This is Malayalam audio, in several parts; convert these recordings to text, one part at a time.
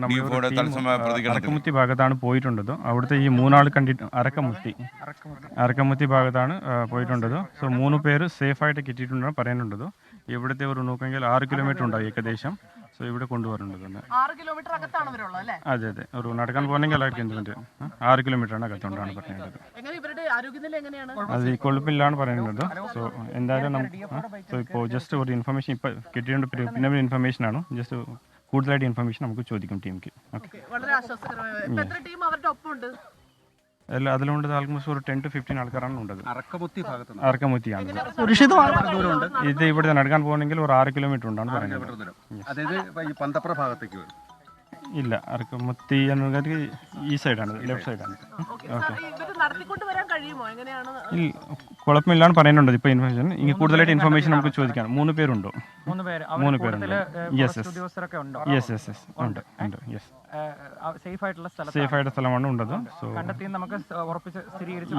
നമ്മുടെ തത്സമയ. അറക്കമുത്തി ഭാഗത്താണ് പോയിട്ടുണ്ടത്. അവിടുത്തെ ഈ മൂന്നാൾ കണ്ടിട്ട് അറക്കമുത്തി. അറക്കമുത്തി ഭാഗത്താണ് ആ, പോയിട്ടുണ്ടത്. സോ മൂന്ന് പേര് സേഫ് ആയിട്ട് കിട്ടിയിട്ടുണ്ടെന്ന് പറയാനുണ്ടത്. ഇവിടുത്തെ ഒരു നോക്കെങ്കിൽ ആറ് കിലോമീറ്റർ ഉണ്ടാവും ഏകദേശം. സോ ഇവിടെ കൊണ്ടുവരേണ്ടതുണ്ട് ആറ് കിലോമീറ്റർ അകത്താണ് അല്ലേ? അതെ അതെ. ഒരു നടക്കാൻ പോകണമെങ്കിൽ എല്ലാവർക്കും എന്തുണ്ട് ആറ് കിലോമീറ്ററാണ് അകത്തോണ്ടാണ് പറയുന്നത് എങ്ങനെ ഇവരുടെ ആരോഗ്യനില എങ്ങനെയാണ്? അത് ഈ കൊഴുപ്പില്ലാണ് പറയുന്നത്. സോ എന്തായാലും നമുക്ക് സോ ഇപ്പോൾ ജസ്റ്റ് ഒരു ഇൻഫർമേഷൻ ഇപ്പോൾ കിട്ടിയിട്ടുണ്ട്. പിന്നെ പിന്നെ ഒരു ഇൻഫർമേഷൻ ആണ്. ജസ്റ്റ് കൂടുതലായിട്ട് ഇൻഫർമേഷൻ നമുക്ക് ചോദിക്കും ടീമിക്ക് ഓക്കെ വളരെ ആശ്വാസകരമായ ഇപ്പൊ എത്ര ടീം അവരുടെ ഒപ്പം ഉണ്ട് അല്ല അതിലുണ്ട് ആൾമോസ്റ്റ് ഒരു ടെൻ ടു ഫിഫ്റ്റീൻ ആൾക്കാരാണ് ഉണ്ടത് അറക്കമുത്തി ഭാഗത്ത് അറക്കമുത്തിയാണ്. ഇത് ഇവിടെ നടക്കാൻ പോകണമെങ്കിൽ ഒരു ആറ് കിലോമീറ്റർ ഉണ്ടാണ് പറയുന്നത്. ദൂരം. അതായത് പന്തപ്ര ഭാഗത്തേക്ക് വരും. ഇല്ല അറക്കമുത്തി എന്ന് പറഞ്ഞാൽ ഈ സൈഡാണ് ലെഫ്റ്റ് സൈഡാണ്. ഓക്കെ കുഴപ്പമില്ലാന്ന് പറയുന്നുണ്ട് ഇപ്പോൾ ഇൻഫർമേഷൻ ഇനി കൂടുതലായിട്ട് ഇൻഫർമേഷൻ നമുക്ക് ചോദിക്കാം. മൂന്ന് പേരുണ്ടോ? മൂന്ന് പേര്. മൂന്ന് പേരുണ്ട്. Yes yes yes yes yes ഉണ്ട്? ഉണ്ട്? യെസ് സേഫ് ആയിട്ടുള്ള സ്ഥലത്ത് സേഫ് ആയിട്ട് സ്ഥലമാണ് ഉണ്ടത് സോ കണ്ടെത്തി നമുക്ക് ഉറപ്പിച്ച് സ്ഥിരീകരിച്ച്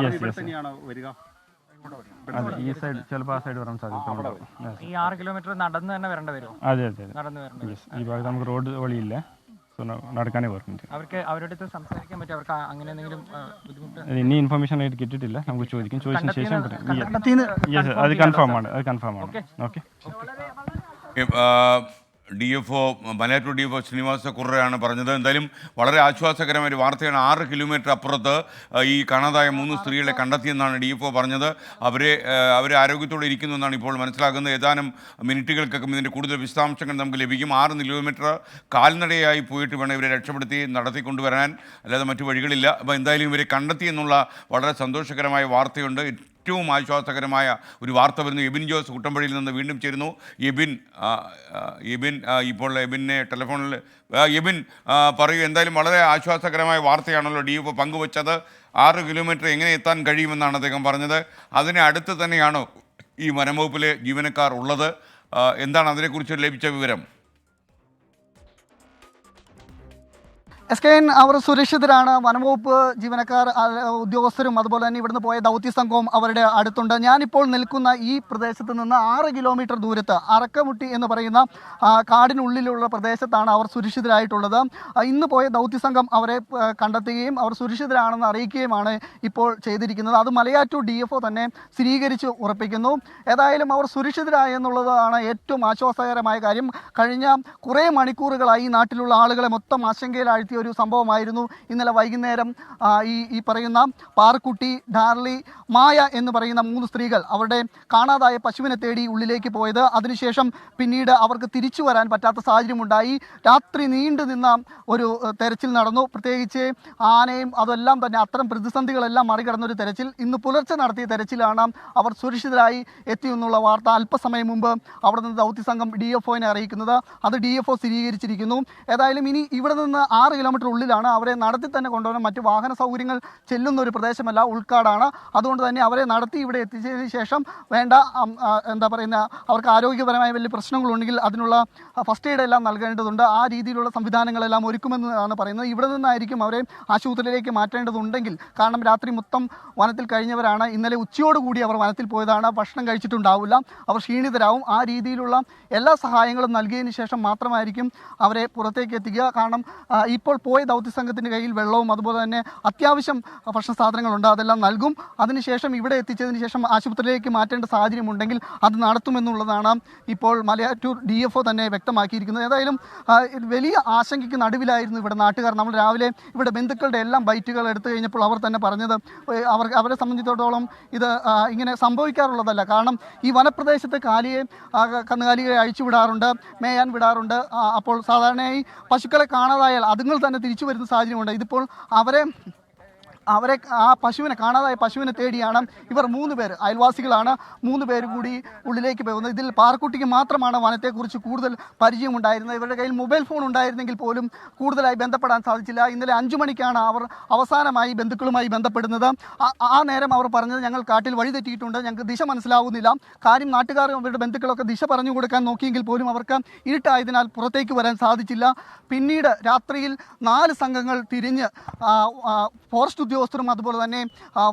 അതെ ഈ സൈഡ് ചിലപ്പോൾ ആ സൈഡ് വരാൻ സാധിക്കും ഈ ആറ് കിലോമീറ്റർ നടന്ന് തന്നെ വരേണ്ടി വരുമോ അതെ അതെ നടന്ന് വരേണ്ടി ഈ ഭാഗത്ത് നമുക്ക് റോഡ് വഴിയില്ല. നടക്കാനേ വരുന്നുണ്ട് അവർക്ക് അവരുടെ അടുത്ത് സംസാരിക്കാൻ പറ്റും അവർക്ക് അങ്ങനെ എന്തെങ്കിലും ബുദ്ധിമുട്ട്? ഇനി ഇൻഫർമേഷൻ ആയിട്ട് കിട്ടിയിട്ടില്ല. നമുക്ക് ചോദിക്കും. ചോദിച്ചതിന് ശേഷം അത് കൺഫേം ആണ്. അത് കൺഫേം ആണ്. Okay D F O Malayattoor D F O Srinivasa കുറയാണ് പറഞ്ഞത്. എന്തായാലും വളരെ ആശ്വാസകരമായ ഒരു വാർത്തയാണ് ആറ് കിലോമീറ്റർ അപ്പുറത്ത് ഈ കാണാതായ മൂന്ന് സ്ത്രീകളെ കണ്ടെത്തിയെന്നാണ് ഡി എഫ് ഒ പറഞ്ഞത് അവരെ അവർ ആരോഗ്യത്തോടെ ഇരിക്കുന്നു എന്നാണ് ഇപ്പോൾ മനസ്സിലാക്കുന്നത് ഏതാനും മിനിറ്റുകൾക്കകം ഇതിന്റെ കൂടുതൽ വിശദാംശങ്ങൾ നമുക്ക് ലഭിക്കും. ആറ് കിലോമീറ്റർ കാൽനടയായി പോയിട്ട് വേണം ഇവരെ രക്ഷപ്പെടുത്തി നടത്തിക്കൊണ്ടുവരാൻ. അല്ലാതെ മറ്റു വഴികളില്ല. അപ്പോൾ എന്തായാലും ഇവരെ കണ്ടെത്തി എന്നുള്ള വളരെ സന്തോഷകരമായ വാർത്തയുണ്ട്. ഏറ്റവും ആശ്വാസകരമായ ഒരു വാർത്ത വരുന്നു. എബിൻ ജോസ് കുട്ടമ്പഴിയിൽ നിന്ന് വീണ്ടും ചേരുന്നു. എബിൻ എബിൻ ഇപ്പോൾ എബിനെ ടെലിഫോണിൽ എബിൻ പറയൂ എന്തായാലും വളരെ ആശ്വാസകരമായ വാർത്തയാണല്ലോ ഡി എഫ് പങ്കുവച്ചത്. ആറ് കിലോമീറ്റർ എങ്ങനെ എത്താൻ കഴിയുമെന്നാണ് അദ്ദേഹം പറഞ്ഞത്. അതിനെ അടുത്ത് തന്നെയാണോ ഈ വനംവകുപ്പിലെ ജീവനക്കാർ ഉള്ളത്. എന്താണ് അതിനെക്കുറിച്ച് ലഭിച്ച വിവരം? എസ് കെ എൻ അവർ സുരക്ഷിതരാണ്. വനംവകുപ്പ് ജീവനക്കാർ ഉദ്യോഗസ്ഥരും അതുപോലെ തന്നെ ഇവിടുന്ന് പോയ ദൗത്യ സംഘവും അവരുടെ അടുത്തുണ്ട്. ഞാനിപ്പോൾ നിൽക്കുന്ന ഈ പ്രദേശത്ത് നിന്ന് ആറ് കിലോമീറ്റർ ദൂരത്ത് അറക്കമുട്ടി എന്ന് പറയുന്ന കാടിനുള്ളിലുള്ള പ്രദേശത്താണ് അവർ സുരക്ഷിതരായിട്ടുള്ളത്. ഇന്ന് പോയ ദൗത്യ സംഘം അവരെ കണ്ടെത്തുകയും അവർ സുരക്ഷിതരാണെന്ന് അറിയിക്കുകയുമാണ് ഇപ്പോൾ ചെയ്തിരിക്കുന്നത്. അത് മലയാറ്റൂർ ഡി എഫ് തന്നെ സ്ഥിരീകരിച്ച് ഉറപ്പിക്കുന്നു. ഏതായാലും അവർ സുരക്ഷിതരായി എന്നുള്ളതാണ് ഏറ്റവും ആശ്വാസകരമായ കാര്യം. കഴിഞ്ഞ കുറേ മണിക്കൂറുകളായി നാട്ടിലുള്ള ആളുകളെ മൊത്തം ആശങ്കയിലാഴ്ത്തിയ ഒരു സംഭവമായിരുന്നു. ഇന്നലെ വൈകുന്നേരം ഈ ഈ പറയുന്ന പാറക്കുട്ടി ഡാർലി മായ എന്ന് പറയുന്ന മൂന്ന് സ്ത്രീകൾ അവരുടെ കാണാതായ പശുവിനെ തേടി ഉള്ളിലേക്ക് പോയത്. അതിനുശേഷം പിന്നീട് അവർക്ക് തിരിച്ചു വരാൻ പറ്റാത്ത സാഹചര്യമുണ്ടായി. രാത്രി നീണ്ടു നിന്ന ഒരു തെരച്ചിൽ നടന്നു. പ്രത്യേകിച്ച് ആനയും അതെല്ലാം തന്നെ അത്തരം പ്രതിസന്ധികളെല്ലാം മറികടന്നൊരു തെരച്ചിൽ. ഇന്ന് പുലർച്ചെ നടത്തിയ തെരച്ചിലാണ് അവർ സുരക്ഷിതരായി എത്തിയെന്നുള്ള വാർത്ത അല്പസമയം മുമ്പ് അവിടെ നിന്ന് ദൗത്യ സംഘം ഡി എഫ് ഒനെ അറിയിക്കുന്നത്. അത് ഡി എഫ് ഒ സ്ഥിരീകരിച്ചിരിക്കുന്നു. ഏതായാലും ഇനി ഇവിടെ നിന്ന് ആറ് കിലോമീറ്റർ ഉള്ളിലാണ് അവരെ നടത്തി തന്നെ കൊണ്ടുപോകാൻ മറ്റ് വാഹന സൗകര്യങ്ങൾ ചെല്ലുന്ന ഒരു പ്രദേശമല്ല ഉൾക്കാടാണ്. അതുകൊണ്ട് തന്നെ അവരെ നടത്തി ഇവിടെ എത്തിച്ചതിന് ശേഷം വേണ്ട എന്താ പറയുന്ന അവർക്ക് ആരോഗ്യപരമായ വലിയ പ്രശ്നങ്ങളുണ്ടെങ്കിൽ അതിനുള്ള ഫസ്റ്റ് എയ്ഡ് എല്ലാം നൽകേണ്ടതുണ്ട്. ആ രീതിയിലുള്ള സംവിധാനങ്ങളെല്ലാം ഒരുക്കുമെന്നാണ് പറയുന്നത്. ഇവിടെ നിന്നായിരിക്കും അവരെ ആശുപത്രിയിലേക്ക് മാറ്റേണ്ടതുണ്ടെങ്കിൽ. കാരണം രാത്രി മൊത്തം വനത്തിൽ കഴിഞ്ഞവരാണ്. ഇന്നലെ ഉച്ചയോടുകൂടി അവർ വനത്തിൽ പോയതാണ്. ഭക്ഷണം കഴിച്ചിട്ടുണ്ടാവില്ല. അവർ ക്ഷീണിതരാവും. ആ രീതിയിലുള്ള എല്ലാ സഹായങ്ങളും നൽകിയതിന് ശേഷം മാത്രമായിരിക്കും അവരെ പുറത്തേക്ക് എത്തിക്കുക. കാരണം ആ, ഇപ്പോൾ പോയ ദൗത്യ സംഘത്തിന്റെ കയ്യിൽ വെള്ളവും അതുപോലെ തന്നെ അത്യാവശ്യം ഭക്ഷണ സാധനങ്ങളുണ്ട് അതെല്ലാം നൽകും. അതിനുശേഷം ഇവിടെ എത്തിച്ചതിന് ശേഷം ആശുപത്രിയിലേക്ക് മാറ്റേണ്ട സാഹചര്യമുണ്ടെങ്കിൽ അത് നടത്തുമെന്നുള്ളതാണ് ഇപ്പോൾ മലയാറ്റൂർ ഡി എഫ് ഒ തന്നെ വ്യക്തമാക്കിയിരിക്കുന്നത്. ഏതായാലും വലിയ ആശങ്കയ്ക്ക് നടുവിലായിരുന്നു ഇവിടെ നാട്ടുകാർ. നമ്മൾ രാവിലെ ഇവിടെ ബന്ധുക്കളുടെ എല്ലാം ബൈറ്റുകൾ എടുത്തു കഴിഞ്ഞപ്പോൾ അവർ തന്നെ പറഞ്ഞത് അവർ അവരെ സംബന്ധിച്ചിടത്തോളം ഇത് ഇങ്ങനെ സംഭവിക്കാറുള്ളതല്ല. കാരണം ഈ വനപ്രദേശത്തെ കാലിയെ കന്നുകാലികളെ അഴിച്ചു വിടാറുണ്ട് മേയാൻ വിടാറുണ്ട്. അപ്പോൾ സാധാരണയായി പശുക്കളെ കാണാതായാൽ അതുങ്ങൾ തന്നെ തിരിച്ചു വരുന്ന സാഹചര്യം സാഹചര്യമുണ്ട്. ഇതിപ്പോൾ അവരെ അവരെ ആ പശുവിനെ കാണാതായ പശുവിനെ തേടിയാണ് ഇവർ മൂന്ന് പേര്. അയൽവാസികളാണ് മൂന്ന് പേര് കൂടി ഉള്ളിലേക്ക് പോകുന്നത്. ഇതിൽ പാറക്കുട്ടിക്ക് മാത്രമാണ് വനത്തെക്കുറിച്ച് കൂടുതൽ പരിചയമുണ്ടായിരുന്നത്. ഇവരുടെ കയ്യിൽ മൊബൈൽ ഫോൺ ഉണ്ടായിരുന്നെങ്കിൽ പോലും കൂടുതലായി ബന്ധപ്പെടാൻ സാധിച്ചില്ല. ഇന്നലെ അഞ്ചു മണിക്കാണ് അവർ അവസാനമായി ബന്ധുക്കളുമായി ബന്ധപ്പെടുന്നത്. ആ- നേരം അവർ പറഞ്ഞത് ഞങ്ങൾ കാട്ടിൽ വഴി തെറ്റിയിട്ടുണ്ട് ഞങ്ങൾക്ക് ദിശ മനസ്സിലാവുന്നില്ല. കാര്യം നാട്ടുകാർ അവരുടെ ബന്ധുക്കളൊക്കെ ദിശ പറഞ്ഞു കൊടുക്കാൻ നോക്കിയെങ്കിൽ പോലും അവർക്ക് ഇരുട്ടായതിനാൽ പുറത്തേക്ക് വരാൻ സാധിച്ചില്ല. പിന്നീട് രാത്രിയിൽ നാല് സംഘങ്ങൾ തിരിഞ്ഞ് ഫോറസ്റ്റ് ഉദ്യോഗസ്ഥരും അതുപോലെ തന്നെ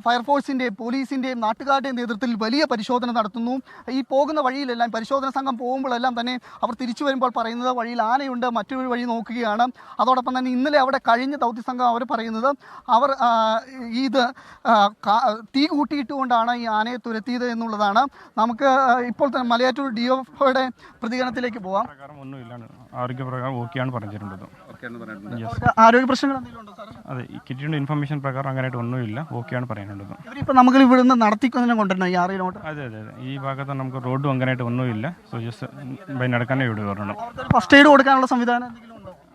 ഫയർഫോഴ്സിന്റെയും പോലീസിന്റെയും നാട്ടുകാരുടെയും നേതൃത്വത്തിൽ വലിയ പരിശോധന നടത്തുന്നു. ഈ പോകുന്ന വഴിയിലെല്ലാം പരിശോധന സംഘം പോകുമ്പോഴെല്ലാം തന്നെ അവർ തിരിച്ചു വരുമ്പോൾ പറയുന്നത് വഴിയിൽ ആനയുണ്ട് മറ്റൊരു വഴി നോക്കുകയാണ്. അതോടൊപ്പം തന്നെ ഇന്നലെ അവിടെ കഴിഞ്ഞ ദൗത്യ സംഘം അവർ പറയുന്നത് അവർ ഇത് തീ കൂട്ടിയിട്ടുകൊണ്ടാണ് ഈ ആനയെ തുരത്തിയത് എന്നുള്ളതാണ്. നമുക്ക് ഇപ്പോൾ തന്നെ മലയാറ്റൂർ ഡി എഫ് പ്രതികരണത്തിലേക്ക് പോവാം. ആരോഗ്യപ്രകാരം ഓക്കെയാണ് പറഞ്ഞിട്ടുള്ളത് ഓക്കെ ആണ് പറഞ്ഞിട്ടുണ്ട് അവർക്ക് ആരോഗ്യ പ്രശ്നങ്ങൾ എന്തെങ്കിലും ഉണ്ടോ സാർ അതെ ഈ ഇൻഫർമേഷൻ പ്രകാരം അങ്ങനെയായിട്ട് ഒന്നുമില്ല. ഓക്കെയാണ് പറയാനുള്ളത് ഇവരിപ്പോൾ നമുക്ക് ഇവിടുന്ന് നടത്തിക്കൊന്നെ കൊണ്ടുവരണം ഈ അതെ അതെ അതെ. ഈ ഭാഗത്ത് നമുക്ക് റോഡും അങ്ങനെയായിട്ട് ഒന്നുമില്ല. സോ ജസ്റ്റ് ബൈ നടക്കാനേ ഇവിടെ വരണം. ഫസ്റ്റ് എയ്ഡ് കൊടുക്കാനുള്ള സംവിധാനം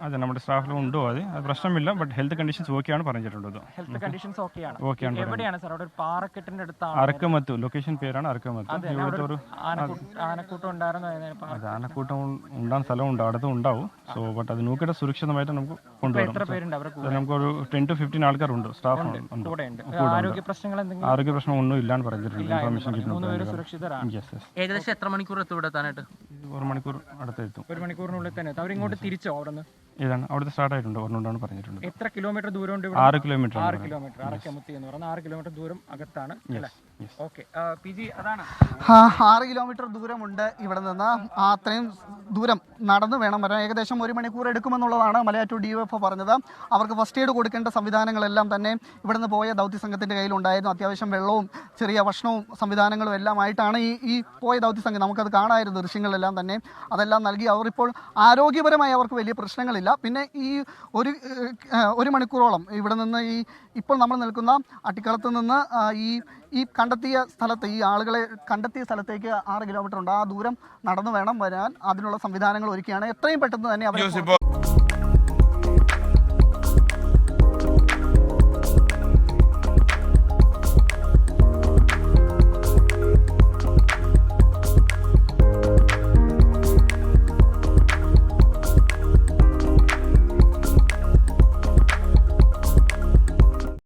അതെ നമ്മുടെ സ്റ്റാഫിലും ഉണ്ടോ അത്? അത് പ്രശ്നമില്ല ബട്ട് ഹെൽത്ത് കണ്ടീഷൻസ് ഓക്കെയാണ് പറഞ്ഞിട്ടുള്ളത് ഹെൽത്ത് കണ്ടീഷൻസ് ഓക്കെയാണ് ഓക്കെയാണ് എവിടെയാണ് സാർ? അവിടെ ഒരു പാറക്കെട്ടിന്റെ അടുത്താണ്. അരക്കമത്ത് ലൊക്കേഷൻ പേരാണ് ഇവിടുത്തെ ഒരു ഒരു ആനക്കൂട്ടം ഉണ്ടായിരുന്നു അതെ ആനക്കൂട്ടം ഉണ്ടാകുന്ന സ്ഥലമുണ്ട് അടുത്തും ഉണ്ടാവും. സോ ബട്ട് അത് നോക്കിയിട്ട് സുരക്ഷിതമായിട്ട് നമുക്ക് കൊണ്ടുവരും നമുക്ക് ഒരു ടെൻ ടു ഫിഫ്റ്റീൻ ആൾക്കാരുണ്ട് സ്റ്റാഫ് ഉണ്ട് ഉണ്ട്. ആരോഗ്യ പ്രശ്നങ്ങൾ എന്തെങ്കിലും? ആരോഗ്യ പ്രശ്നം ഒന്നും ഇല്ലാന്ന് പറഞ്ഞിട്ടുണ്ട്. ഇൻഫർമേഷൻ കിട്ടുന്നുണ്ട് ഏകദേശം എത്ര മണിക്കൂർ എത്തും ഇവിടെ എത്താനായിട്ട്? ഒരു മണിക്കൂർ അടുത്തെത്തും. ഒരു മണിക്കൂറിനുള്ളിൽ തന്നെ അവർ അവരിങ്ങോട്ട് തിരിച്ചോ അവിടെ നിന്ന് ഏതാണ്? അവിടുത്തെ സ്റ്റാർട്ട് ആയിട്ടുണ്ട്? ഒരെണ്ണോണ്ടാണ് പറഞ്ഞിട്ടുണ്ട് എത്ര കിലോമീറ്റർ ദൂരം ഉണ്ട് ഇവിടെ? ആറ് കിലോമീറ്റർ ആറ് കിലോമീറ്റർ അറക്കമുത്തി എന്ന് പറഞ്ഞാൽ ആറ് കിലോമീറ്റർ ദൂരം അകത്താണ് അല്ലേ? ഓക്കെ പി ജി അതാണ്. ആ, ആറ് കിലോമീറ്റർ ദൂരമുണ്ട്. ഇവിടെ നിന്ന് ആ അത്രയും ദൂരം നടന്നു വേണം. വരാൻ ഏകദേശം ഒരു മണിക്കൂർ എടുക്കുമെന്നുള്ളതാണ് മലയാറ്റൂർ ഡി എഫ് പറഞ്ഞത്. അവർക്ക് ഫസ്റ്റ് എയ്ഡ് കൊടുക്കേണ്ട സംവിധാനങ്ങളെല്ലാം തന്നെ ഇവിടെ നിന്ന് പോയ ദൗത്യ സംഘത്തിന്റെ കയ്യിലുണ്ടായിരുന്നു. അത്യാവശ്യം വെള്ളവും ചെറിയ ഭക്ഷണവും സംവിധാനങ്ങളും എല്ലാം ആയിട്ടാണ് ഈ ഈ പോയ ദൗത്യ സംഘം. നമുക്കത് കാണാമായിരുന്നു ദൃശ്യങ്ങളെല്ലാം തന്നെ. അതെല്ലാം നൽകി അവർ ഇപ്പോൾ ആരോഗ്യപരമായി അവർക്ക് വലിയ പ്രശ്നങ്ങളില്ല. പിന്നെ ഈ ഒരു ഒരു മണിക്കൂറോളം ഇവിടെ നിന്ന് ഈ ഇപ്പോൾ നമ്മൾ നിൽക്കുന്ന അട്ടിക്കളത്ത് നിന്ന് ഈ ഈ കണ്ടെത്തിയ സ്ഥലത്ത് ഈ ആളുകളെ കണ്ടെത്തിയ സ്ഥലത്തേക്ക് ആറ് കിലോമീറ്റർ ഉണ്ട്. ആ ദൂരം നടന്നു വേണം വരാൻ. അതിനുള്ള സംവിധാനങ്ങൾ ഒരുക്കിയാണ്. എത്രയും പെട്ടെന്ന് തന്നെ ഇപ്പോൾ